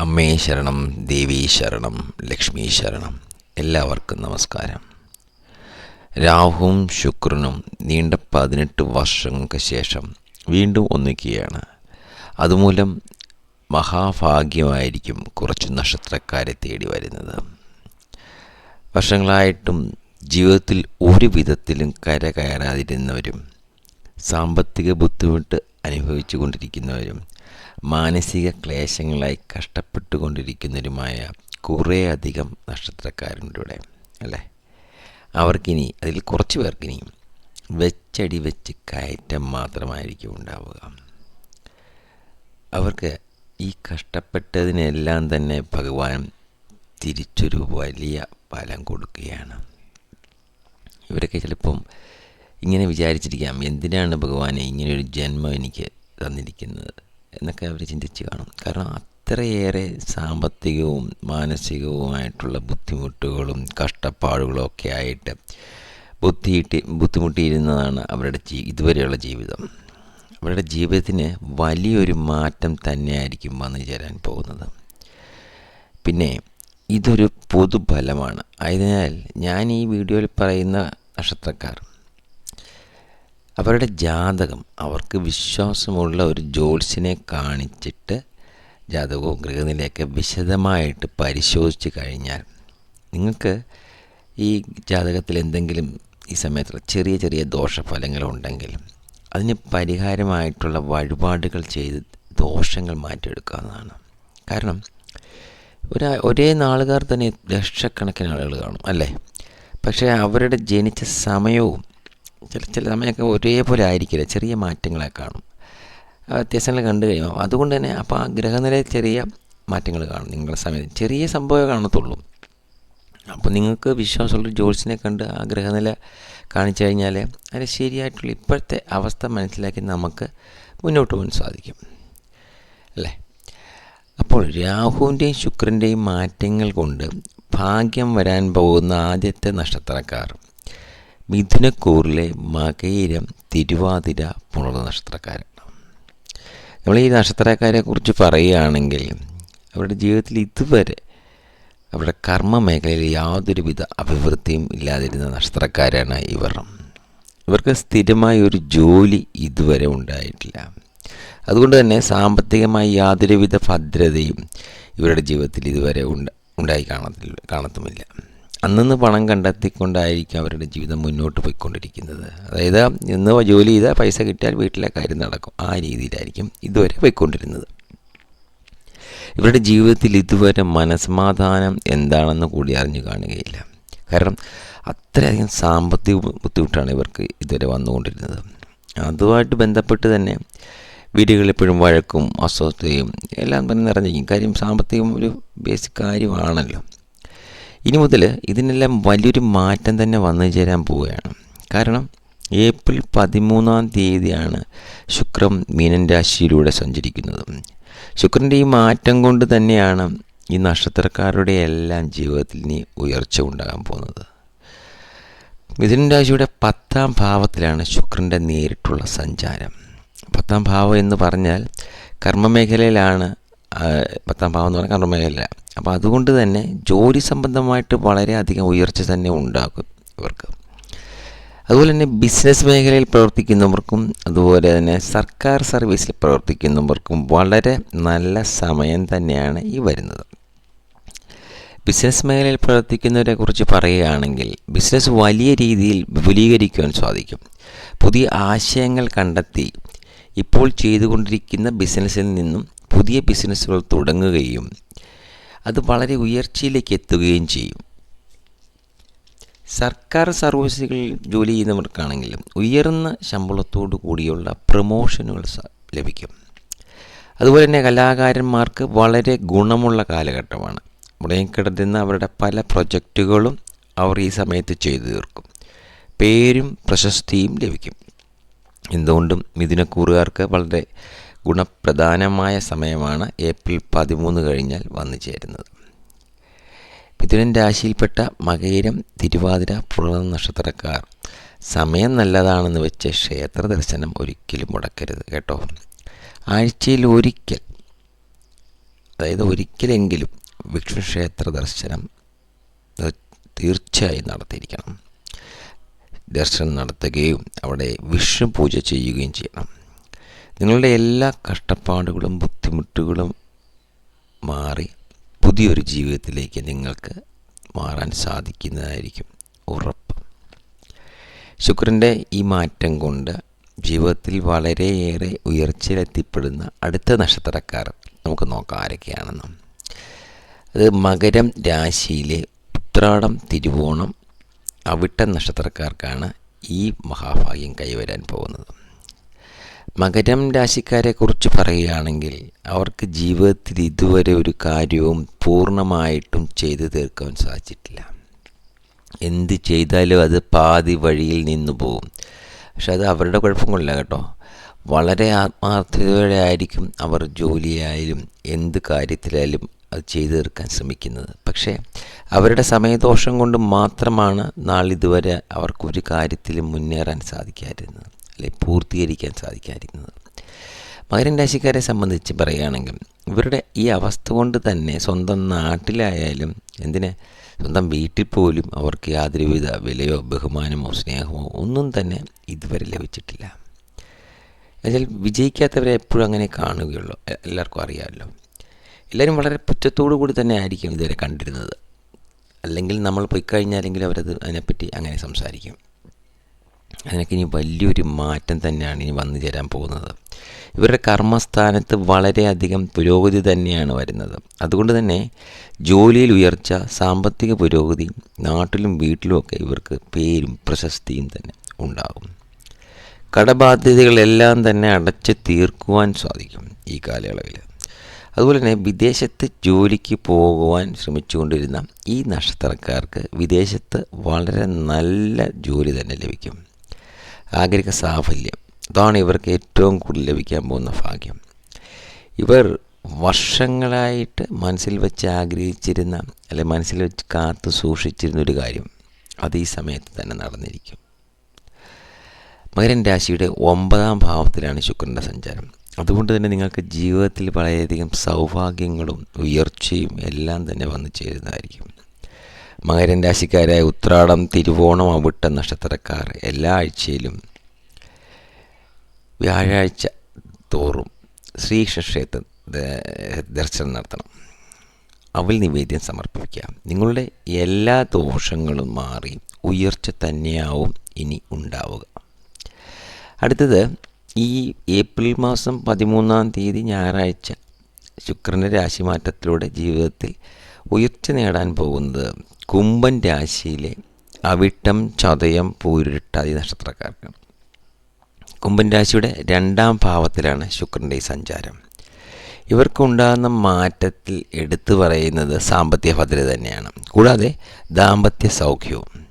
അമ്മേ ശരണം ദേവീ ശരണം ലക്ഷ്മി ശരണം. എല്ലാവർക്കും നമസ്കാരം. രാഹുവും ശുക്രനും നീണ്ട പതിനെട്ട് വർഷങ്ങൾക്ക് ശേഷം വീണ്ടും ഒന്നിക്കുകയാണ്. അതുമൂലം മഹാഭാഗ്യമായിരിക്കും കുറച്ച് നക്ഷത്രക്കാരെ തേടി വരുന്നത്. വർഷങ്ങളായിട്ടും ജീവിതത്തിൽ ഒരു വിധത്തിലും കര കയറാതിരുന്നവരും സാമ്പത്തിക ബുദ്ധിമുട്ട് അനുഭവിച്ചു കൊണ്ടിരിക്കുന്നവരും മാനസിക ക്ലേശങ്ങളായി കഷ്ടപ്പെട്ടുകൊണ്ടിരിക്കുന്നവരുമായ കുറേയധികം നക്ഷത്രക്കാരുണ്ട് ഇവിടെ അല്ലേ? അവർക്കിനി അതിൽ കുറച്ച് പേർക്കിനി വെച്ചടി വെച്ച് കയറ്റം മാത്രമായിരിക്കും ഉണ്ടാവുക. അവർക്ക് ഈ കഷ്ടപ്പെട്ടതിനെല്ലാം തന്നെ ഭഗവാൻ തിരിച്ചൊരു വലിയ ഫലം കൊടുക്കുകയാണ്. ഇവരൊക്കെ ചിലപ്പം ഇങ്ങനെ വിചാരിച്ചിരിക്കാം എന്തിനാണ് ഭഗവാനെ ഇങ്ങനെയൊരു ജന്മം എനിക്ക് തന്നിരിക്കുന്നത്? എന്നൊക്കെ അവർ ചിന്തിച്ച് കാണും. കാരണം അത്രയേറെ സാമ്പത്തികവും മാനസികവുമായിട്ടുള്ള ബുദ്ധിമുട്ടുകളും കഷ്ടപ്പാടുകളും ഒക്കെ ആയിട്ട് ബുദ്ധിയിട്ട് ബുദ്ധിമുട്ടിയിരുന്നതാണ് അവരുടെ ജീ ഇതുവരെയുള്ള ജീവിതം. അവരുടെ ജീവിതത്തിന് വലിയൊരു മാറ്റം തന്നെയായിരിക്കും വന്നു ചേരാൻ പോകുന്നത്. പിന്നെ ഇതൊരു പൊതുഫലമാണ്. ആയതിനാൽ ഞാൻ ഈ വീഡിയോയിൽ പറയുന്ന നക്ഷത്രക്കാർ അവരുടെ ജാതകം അവർക്ക് വിശ്വാസമുള്ള ഒരു ജ്യോത്സ്യനെ കാണിച്ചിട്ട് ജാതകവും ഗൃഹനിലയൊക്കെ വിശദമായിട്ട് പരിശോധിച്ച് കഴിഞ്ഞാൽ നിങ്ങൾക്ക് ഈ ജാതകത്തിൽ എന്തെങ്കിലും ഈ സമയത്ത് ചെറിയ ചെറിയ ദോഷഫലങ്ങളുണ്ടെങ്കിൽ അതിന് പരിഹാരമായിട്ടുള്ള വഴിപാടുകൾ ചെയ്ത് ദോഷങ്ങൾ മാറ്റിയെടുക്കാവുന്നതാണ്. കാരണം ഒരു ഒരേ നാളുകാർ തന്നെ ലക്ഷക്കണക്കിന് ആളുകൾ കാണും അല്ലേ? പക്ഷേ അവരുടെ ജനിച്ച സമയവും ചില ചില സമയമൊക്കെ ഒരേപോലെ ആയിരിക്കില്ല. ചെറിയ മാറ്റങ്ങളെ കാണും. വ്യത്യാസങ്ങൾ കണ്ടു കഴിയുമ്പോൾ അതുകൊണ്ട് തന്നെ അപ്പോൾ ആ ഗ്രഹനിലയിൽ ചെറിയ മാറ്റങ്ങൾ കാണും നിങ്ങളുടെ സമയത്ത്. ചെറിയ സംഭവമേ കാണത്തുള്ളൂ. അപ്പോൾ നിങ്ങൾക്ക് വിശ്വാസമുള്ള ജോത്സ്യനെ കണ്ട് ആ ഗ്രഹനില കാണിച്ചു കഴിഞ്ഞാൽ അതിന് ശരിയായിട്ടുള്ള ഇപ്പോഴത്തെ അവസ്ഥ മനസ്സിലാക്കി നമുക്ക് മുന്നോട്ട് പോകാൻ സാധിക്കും. അല്ലേ? അപ്പോൾ രാഹുവിന്റെയും ശുക്രന്റെയും മാറ്റങ്ങൾ കൊണ്ട് ഭാഗ്യം വരാൻ പോകുന്ന ആദ്യത്തെ നക്ഷത്രക്കാർ മിഥുനക്കൂറിലെ മകയിരം തിരുവാതിര പുണർ നക്ഷത്രക്കാരാണ് നമ്മൾ ഈ നക്ഷത്രക്കാരെ കുറിച്ച് പറയുകയാണെങ്കിൽ അവരുടെ ജീവിതത്തിൽ ഇതുവരെ അവരുടെ കർമ്മ മേഖലയിൽ യാതൊരുവിധ അഭിവൃദ്ധിയും ഇല്ലാതിരുന്ന നക്ഷത്രക്കാരാണ് ഇവർ. ഇവർക്ക് സ്ഥിരമായ ഒരു ജോലി ഇതുവരെ ഉണ്ടായിട്ടില്ല. അതുകൊണ്ട് തന്നെ സാമ്പത്തികമായി യാതൊരുവിധ ഭദ്രതയും ഇവരുടെ ജീവിതത്തിൽ ഇതുവരെ ഉണ്ട് ഉണ്ടായി കാണത്തില്ല കാണത്തുമില്ല. അന്നന്ന് പണം കണ്ടെത്തിക്കൊണ്ടായിരിക്കും അവരുടെ ജീവിതം മുന്നോട്ട് പോയിക്കൊണ്ടിരിക്കുന്നത്. അതായത് ഇന്ന് ജോലി ചെയ്താൽ പൈസ കിട്ടിയാൽ വീട്ടിലെ കാര്യം നടക്കും. ആ രീതിയിലായിരിക്കും ഇതുവരെ പോയിക്കൊണ്ടിരുന്നത്. ഇവരുടെ ജീവിതത്തിൽ ഇതുവരെ മനസ്സമാധാനം എന്താണെന്ന് കൂടി അറിഞ്ഞു കാണുകയില്ല. കാരണം അത്രയധികം സാമ്പത്തിക ബുദ്ധിമുട്ടാണ് ഇവർക്ക് ഇതുവരെ വന്നുകൊണ്ടിരുന്നത്. അതുമായിട്ട് ബന്ധപ്പെട്ട് തന്നെ വീടുകളിൽ എപ്പോഴും വഴക്കും അസ്വസ്ഥതയും എല്ലാം തന്നെ നിറഞ്ഞിരിക്കും. കാര്യം സാമ്പത്തികം ഒരു ബേസിക് കാര്യമാണല്ലോ. ഇനി മുതൽ ഇതിനെല്ലാം വലിയൊരു മാറ്റം തന്നെ വന്നു ചേരാൻ പോവുകയാണ്. കാരണം ഏപ്രിൽ പതിമൂന്നാം തീയതിയാണ് ശുക്രം മീനൻ രാശിയിലൂടെ സഞ്ചരിക്കുന്നത്. ശുക്രന്റെ ഈ മാറ്റം കൊണ്ട് തന്നെയാണ് ഈ നക്ഷത്രക്കാരുടെ എല്ലാം ജീവിതത്തിൽ ഇനി ഉയർച്ച ഉണ്ടാകാൻ പോകുന്നത്. മിഥുനൻ രാശിയുടെ പത്താം ഭാവത്തിലാണ് ശുക്രന്റെ നേരിട്ടുള്ള സഞ്ചാരം. പത്താം ഭാവം എന്ന് പറഞ്ഞാൽ കർമ്മമേഖലയിലാണ് പത്താം ഭാവം എന്ന് പറഞ്ഞാൽ കർമ്മമേഖല അപ്പോൾ അതുകൊണ്ട് തന്നെ ജോലി സംബന്ധമായിട്ട് വളരെയധികം ഉയർച്ച തന്നെ ഉണ്ടാക്കും ഇവർക്ക്. അതുപോലെ തന്നെ ബിസിനസ് മേഖലയിൽ പ്രവർത്തിക്കുന്നവർക്കും അതുപോലെ തന്നെ സർക്കാർ സർവീസിൽ പ്രവർത്തിക്കുന്നവർക്കും വളരെ നല്ല സമയം തന്നെയാണ് ഈ വരുന്നത്. ബിസിനസ് മേഖലയിൽ പ്രവർത്തിക്കുന്നവരെ കുറിച്ച് പറയുകയാണെങ്കിൽ ബിസിനസ് വലിയ രീതിയിൽ വിപുലീകരിക്കുവാൻ സാധിക്കും. പുതിയ ആശയങ്ങൾ കണ്ടെത്തി ഇപ്പോൾ ചെയ്തുകൊണ്ടിരിക്കുന്ന ബിസിനസ്സിൽ നിന്നും പുതിയ ബിസിനസ്സുകൾ തുടങ്ങുകയും അത് വളരെ ഉയർച്ചയിലേക്ക് എത്തുകയും ചെയ്യും. സർക്കാർ സർവീസുകളിൽ ജോലി ചെയ്യുന്നവർക്കാണെങ്കിലും ഉയർന്ന ശമ്പളത്തോടു കൂടിയുള്ള പ്രമോഷനുകൾ ലഭിക്കും. അതുപോലെ തന്നെ കലാകാരന്മാർക്ക് വളരെ ഗുണമുള്ള കാലഘട്ടമാണ്. മുടങ്ങിക്കിടന്ന അവരുടെ പല പ്രൊജക്റ്റുകളും അവർ ഈ സമയത്ത് ചെയ്തു തീർക്കും. പേരും പ്രശസ്തിയും ലഭിക്കും. എന്തുകൊണ്ടും മിഥുനക്കൂറുകാർക്ക് വളരെ ഗുണപ്രധാനമായ സമയമാണ് ഏപ്രിൽ പതിമൂന്ന് കഴിഞ്ഞാൽ വന്നു ചേരുന്നത്. മിഥുനൻ രാശിയിൽപ്പെട്ട മകയിരം തിരുവാതിര പുണർ നക്ഷത്രക്കാർ. സമയം നല്ലതാണെന്ന് വെച്ച് ക്ഷേത്ര ദർശനം ഒരിക്കലും മുടക്കരുത് കേട്ടോ. ആഴ്ചയിൽ ഒരിക്കൽ അതായത് ഒരിക്കലെങ്കിലും വിഷ്ണു ക്ഷേത്ര ദർശനം തീർച്ചയായും നടത്തിയിരിക്കണം. ദർശനം നടത്തുകയും അവിടെ വിഷ്ണു പൂജ ചെയ്യുകയും ചെയ്യണം. നിങ്ങളുടെ എല്ലാ കഷ്ടപ്പാടുകളും ബുദ്ധിമുട്ടുകളും മാറി പുതിയൊരു ജീവിതത്തിലേക്ക് നിങ്ങൾക്ക് മാറാൻ സാധിക്കുന്നതായിരിക്കും ഉറപ്പ്. ശുക്രന്റെ ഈ മാറ്റം കൊണ്ട് ജീവിതത്തിൽ വളരെയേറെ ഉയർച്ചയിലെത്തിപ്പെടുന്ന അടുത്ത നക്ഷത്രക്കാർ നമുക്ക് നോക്കാം ആരൊക്കെയാണെന്ന്. അത് മകരം രാശിയിലെ ഉത്രാടം തിരുവോണം അവിട്ട നക്ഷത്രക്കാർക്കാണ് ഈ മഹാഭാഗ്യം കൈവരാൻ പോകുന്നത്. മകരം രാശിക്കാരെ കുറിച്ച് പറയുകയാണെങ്കിൽ അവർക്ക് ജീവിതത്തിൽ ഇതുവരെ ഒരു കാര്യവും പൂർണമായിട്ടും ചെയ്തു തീർക്കാൻ സാധിച്ചിട്ടില്ല. എന്ത് ചെയ്താലും അത് പാതി വഴിയിൽ നിന്നു പോകും. പക്ഷെ അത് അവരുടെ കുഴപ്പം കൊണ്ടില്ല കേട്ടോ. വളരെ ആത്മാർത്ഥതയോടെ ആയിരിക്കും അവർ ജോലിയായാലും എന്ത് കാര്യത്തിലായാലും അത് ചെയ്തു തീർക്കാൻ ശ്രമിക്കുന്നത്. പക്ഷേ അവരുടെ സമയദോഷം കൊണ്ട് മാത്രമാണ് നാളിതുവരെ അവർക്കൊരു കാര്യത്തിലും മുന്നേറാൻ സാധിക്കാതിരുന്നത്. അല്ലെ പൂർത്തീകരിക്കാൻ സാധിക്കാതിരുന്നത്. മകരൻ രാശിക്കാരെ സംബന്ധിച്ച് പറയുകയാണെങ്കിൽ ഇവരുടെ ഈ അവസ്ഥ കൊണ്ട് തന്നെ സ്വന്തം നാട്ടിലായാലും എന്തിന്? സ്വന്തം വീട്ടിൽ പോലും അവർക്ക് യാതൊരുവിധ വിലയോ ബഹുമാനമോ സ്നേഹമോ ഒന്നും തന്നെ ഇതുവരെ ലഭിച്ചിട്ടില്ല. എന്നുവെച്ചാൽ വിജയിക്കാത്തവരെ എപ്പോഴും അങ്ങനെ കാണുകയുള്ളൂ. എല്ലാവർക്കും അറിയാമല്ലോ. എല്ലാവരും വളരെ പുറ്റത്തോടു കൂടി തന്നെ ആയിരിക്കും ഇതുവരെ കണ്ടിരുന്നത്. അല്ലെങ്കിൽ നമ്മൾ പോയി കഴിഞ്ഞാലെങ്കിലും അവരത് അതിനെപ്പറ്റി അങ്ങനെ സംസാരിക്കും. അതിനൊക്കെ ഇനി വലിയൊരു മാറ്റം തന്നെയാണ് ഇനി വന്നു ചേരാൻ പോകുന്നത്. ഇവരുടെ കർമ്മസ്ഥാനത്ത് വളരെയധികം പുരോഗതി തന്നെയാണ് വരുന്നത്. അതുകൊണ്ട് തന്നെ ജോലിയിൽ ഉയർച്ച സാമ്പത്തിക പുരോഗതി നാട്ടിലും വീട്ടിലുമൊക്കെ ഇവർക്ക് പേരും പ്രശസ്തിയും തന്നെ ഉണ്ടാകും. കടബാധ്യതകളെല്ലാം തന്നെ അടച്ച് തീർക്കുവാൻ സാധിക്കും ഈ കാലയളവിൽ. അതുപോലെ തന്നെ വിദേശത്ത് ജോലിക്ക് പോകുവാൻ ശ്രമിച്ചുകൊണ്ടിരുന്ന ഈ നക്ഷത്രക്കാർക്ക് വിദേശത്ത് വളരെ നല്ല ജോലി തന്നെ ലഭിക്കും. ആഗ്രഹിക സാഫല്യം. അതാണ് ഇവർക്ക് ഏറ്റവും കൂടുതൽ ലഭിക്കാൻ പോകുന്ന ഭാഗ്യം. ഇവർ വർഷങ്ങളായിട്ട് മനസ്സിൽ വെച്ച് ആഗ്രഹിച്ചിരുന്ന അല്ലെ മനസ്സിൽ വെച്ച് കാത്തു സൂക്ഷിച്ചിരുന്ന ഒരു കാര്യം അത് ഈ സമയത്ത് തന്നെ നടന്നിരിക്കും. മകരൻ രാശിയുടെ ഒമ്പതാം ഭാവത്തിലാണ് ശുക്രന്റെ സഞ്ചാരം. അതുകൊണ്ട് തന്നെ നിങ്ങൾക്ക് ജീവിതത്തിൽ വളരെയധികം സൗഭാഗ്യങ്ങളും ഉയർച്ചയും എല്ലാം തന്നെ വന്നു ചേരുന്നതായിരിക്കും. മകരൻ രാശിക്കാരായ ഉത്രാടം തിരുവോണം അവിട്ട നക്ഷത്രക്കാർ എല്ലാ ആഴ്ചയിലും വ്യാഴാഴ്ച തോറും ശ്രീകൃഷ്ണക്ഷേത്ര ദർശനം നടത്തണം. അവൽ നിവേദ്യം സമർപ്പിക്കുക നിങ്ങളുടെ എല്ലാ ദോഷങ്ങളും മാറി ഉയർച്ച തന്നെയാവും ഇനി ഉണ്ടാവുക. അടുത്തത് ഈ ഏപ്രിൽ മാസം പതിമൂന്നാം തീയതി ഞായറാഴ്ച ശുക്രന്റെ രാശിമാറ്റത്തിലൂടെ ജീവിതത്തിൽ ഉയർച്ച നേടാൻ പോകുന്നത് കുംഭൻ രാശിയിലെ അവിട്ടം ചതയം പൂരിട്ടാതി നക്ഷത്രക്കാർക്കാണ്. കുംഭൻ രാശിയുടെ രണ്ടാം ഭാവത്തിലാണ് ശുക്രന്റെ ഈ സഞ്ചാരം. ഇവർക്കുണ്ടാകുന്ന മാറ്റത്തിൽ എടുത്തു പറയുന്നത് സാമ്പത്തിക ഭദ്രത തന്നെയാണ്. കൂടാതെ ദാമ്പത്യ സൗഖ്യവും.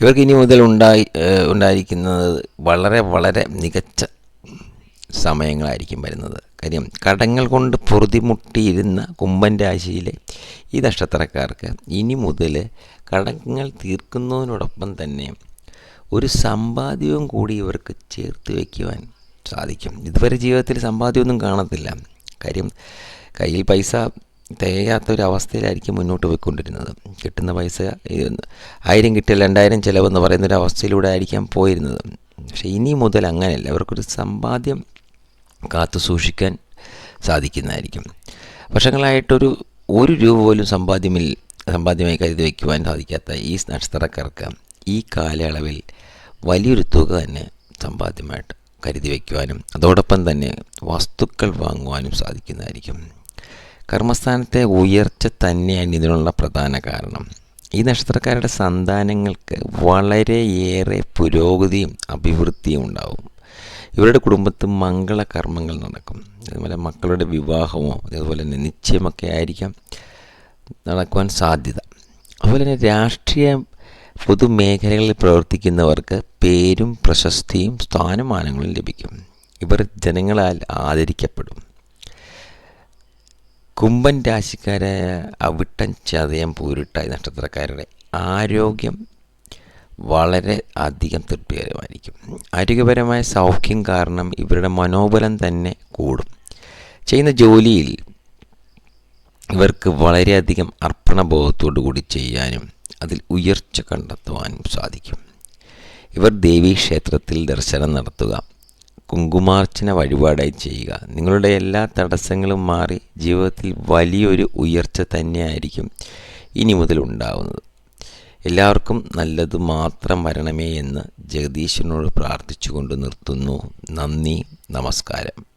ഇവർക്ക് ഇനി മുതൽ ഉണ്ടായി ഉണ്ടായിരിക്കുന്നത് വളരെ വളരെ മികച്ച സമയങ്ങളായിരിക്കും വരുന്നത്. കാര്യം കടങ്ങൾ കൊണ്ട് പൊറുതിമുട്ടിയിരുന്ന കുംഭൻ രാശിയിലെ ഈ നക്ഷത്രക്കാർക്ക് ഇനി മുതൽ കടങ്ങൾ തീർക്കുന്നതിനോടൊപ്പം തന്നെ ഒരു സമ്പാദ്യവും കൂടി ഇവർക്ക് ചേർത്ത് വയ്ക്കുവാൻ സാധിക്കും. ഇതുവരെ ജീവിതത്തിൽ സമ്പാദ്യമൊന്നും കാണത്തില്ല. കാര്യം കയ്യിൽ പൈസ തികയാത്ത ഒരു മുന്നോട്ട് പോയിക്കൊണ്ടിരുന്നത്. കിട്ടുന്ന പൈസ ആയിരം കിട്ടിയാൽ രണ്ടായിരം ചിലവെന്ന് പറയുന്ന ഒരു അവസ്ഥയിലൂടെ ആയിരിക്കാം പോയിരുന്നത്. പക്ഷേ ഇനി മുതൽ അങ്ങനെയല്ല. അവർക്കൊരു സമ്പാദ്യം കാത്തു സൂക്ഷിക്കാൻ സാധിക്കുന്നതായിരിക്കും. വർഷങ്ങളായിട്ടൊരു ഒരു രൂപ പോലും സമ്പാദ്യമിൽ സമ്പാദ്യമായി കരുതി വയ്ക്കുവാൻ സാധിക്കാത്ത ഈ നക്ഷത്രക്കാർക്ക് ഈ കാലയളവിൽ വലിയൊരു തുക തന്നെ സമ്പാദ്യമായിട്ട് കരുതി വയ്ക്കുവാനും അതോടൊപ്പം തന്നെ വസ്തുക്കൾ വാങ്ങുവാനും സാധിക്കുന്നതായിരിക്കും. കർമ്മസ്ഥാനത്തെ ഉയർച്ച തന്നെയാണ് ഇതിനുള്ള പ്രധാന കാരണം. ഈ നക്ഷത്രക്കാരുടെ സന്താനങ്ങൾക്ക് വളരെയേറെ പുരോഗതിയും അഭിവൃദ്ധിയും ഉണ്ടാവും. ഇവരുടെ കുടുംബത്തിൽ മംഗളകർമ്മങ്ങൾ നടക്കും. അതുപോലെ മക്കളുടെ വിവാഹമോ അതുപോലെ തന്നെ നിശ്ചയമൊക്കെ ആയിരിക്കാം നടക്കുവാൻ സാധ്യത. അതുപോലെ തന്നെ രാഷ്ട്രീയ പൊതുമേഖലകളിൽ പ്രവർത്തിക്കുന്നവർക്ക് പേരും പ്രശസ്തിയും സ്ഥാനമാനങ്ങളും ലഭിക്കും. ഇവർ ജനങ്ങളാൽ ആദരിക്കപ്പെടും. കുംഭൻ രാശിക്കാരായ അവിട്ടൻ ചതയം പൂരിട്ട നക്ഷത്രക്കാരുടെ ആരോഗ്യം വളരെ അധികം തൃപ്തികരമായിരിക്കും. ആരോഗ്യപരമായ സൗഖ്യം കാരണം ഇവരുടെ മനോബലം തന്നെ കൂടും. ചെയ്യുന്ന ജോലിയിൽ ഇവർക്ക് വളരെയധികം അർപ്പണബോധത്തോടു കൂടി ചെയ്യാനും അതിൽ ഉയർച്ച കണ്ടെത്തുവാനും സാധിക്കും. ഇവർ ദേവീക്ഷേത്രത്തിൽ ദർശനം നടത്തുക കുങ്കുമാർച്ചന വഴിപാടായി ചെയ്യുക. നിങ്ങളുടെ എല്ലാ തടസ്സങ്ങളും മാറി ജീവിതത്തിൽ വലിയൊരു ഉയർച്ച തന്നെയായിരിക്കും ഇനി മുതൽ ഉണ്ടാവുന്നത്. എല്ലാവർക്കും നല്ലത് മാത്രം വരണമേ എന്ന് ജഗദീശനോട് പ്രാർത്ഥിച്ചുകൊണ്ട് നിർത്തുന്നു. നന്ദി നമസ്കാരം.